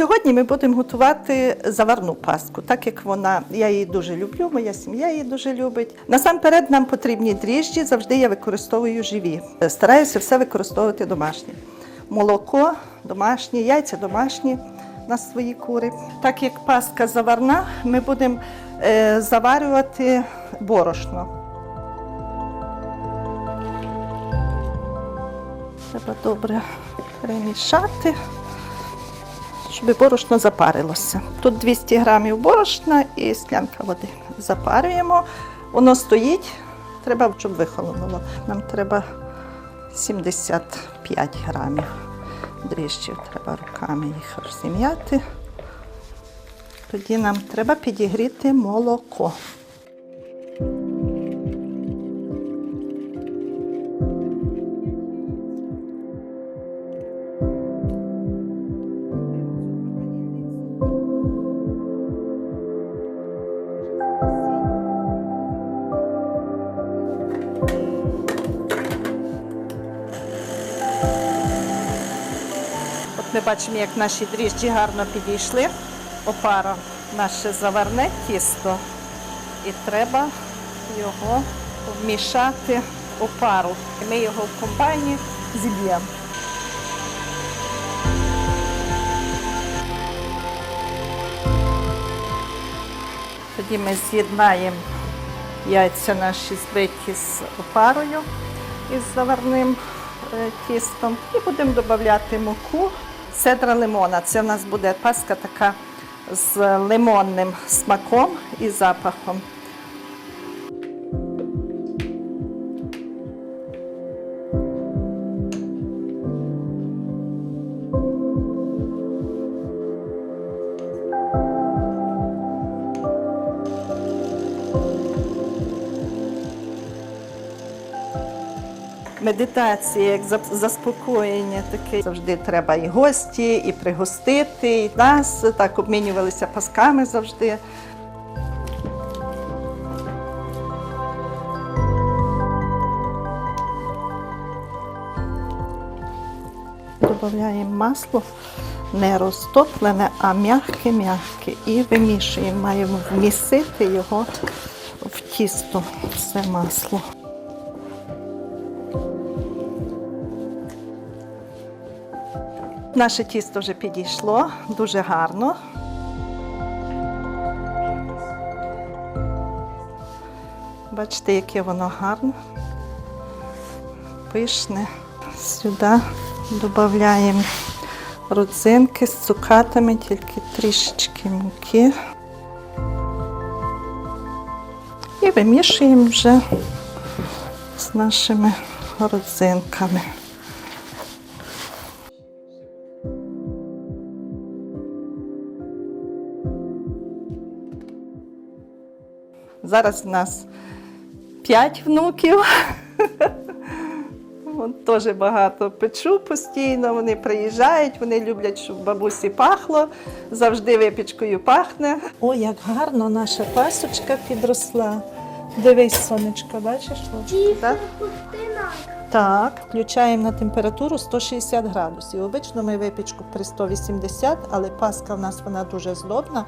Сьогодні ми будемо готувати заварну паску, так як вона, я її дуже люблю, моя сім'я її дуже любить. Насамперед нам потрібні дріжджі, завжди я використовую живі. Стараюся все використовувати домашнє. Молоко домашнє, яйця домашні на свої кури. Так як паска заварна, ми будемо е, заварювати борошно. Треба добре перемішати щоб борошно запарилося. Тут 200 грамів борошна і склянка води. Запарюємо. Воно стоїть, треба, щоб вихолонуло. Нам треба 75 грамів дріжджів. Треба руками їх розім'яти. Тоді нам треба підігріти молоко. Ми бачимо, як наші дріжджі гарно підійшли. Опара наше заварне тісто. І треба його вмішати у пару. Ми його в компанії зіб'ємо. Тоді ми з'єднаємо яйця наші збиті з опарою із заварним е, тістом. І будемо додати муку, цедра лимона. Це в нас буде паска така з лимонним смаком і запахом. Медитація, як заспокоєння таке. Завжди треба і гості, і пригостити, і нас так обмінювалися пасками завжди. Додаємо масло не розтоплене, а м'яке-м'яке. І вимішуємо. Маємо вмісити його в тісто, все масло. Наше тісто вже підійшло дуже гарно. Бачите, яке воно гарне, пишне. Сюди додаємо родзинки з цукатами, тільки трішечки муки. І вимішуємо вже з нашими родзинками. Зараз в нас п'ять внуків. Теж багато печу постійно. Вони приїжджають, вони люблять, щоб бабусі пахло. Завжди випічкою пахне. О, як гарно наша пасочка підросла. Дивись, сонечко, бачиш? Так? Так, включаємо на температуру 160 градусів. Обично ми випічку при 180, але паска в нас вона дуже здобна,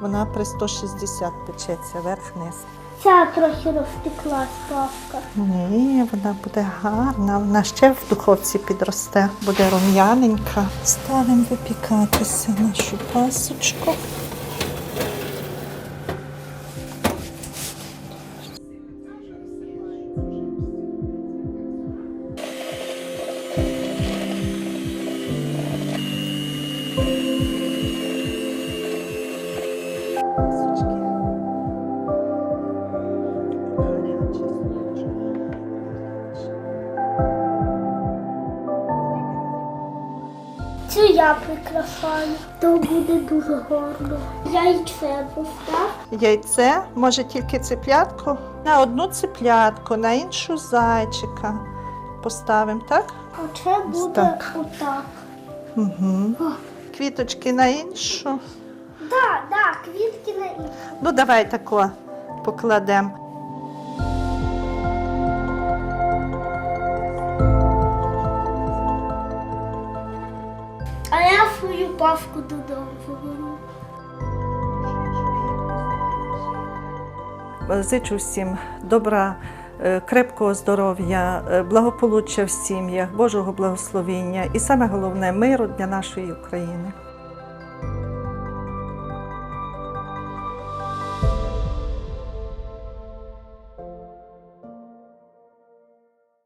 вона при 160 печеться верх-низ. Ця трохи розтеклась паска. Ні, вона буде гарна, вона ще в духовці підросте, буде рум'яненька. Ставимо випікатися нашу пасочку. Цю я прикрашаю. То буде дуже гарно. Яйце постав. Яйце може тільки цеплятку. На одну цеплятку, на іншу зайчика поставимо, так? А це буде так. отак. Угу. Квіточки на іншу. Так, так, квітки на іншу. Ну, давай тако покладемо. Паску додому заберу. Зичу всім добра, е, крепкого здоров'я, е, благополуччя в сім'ях, Божого благословіння і саме головне миру для нашої України.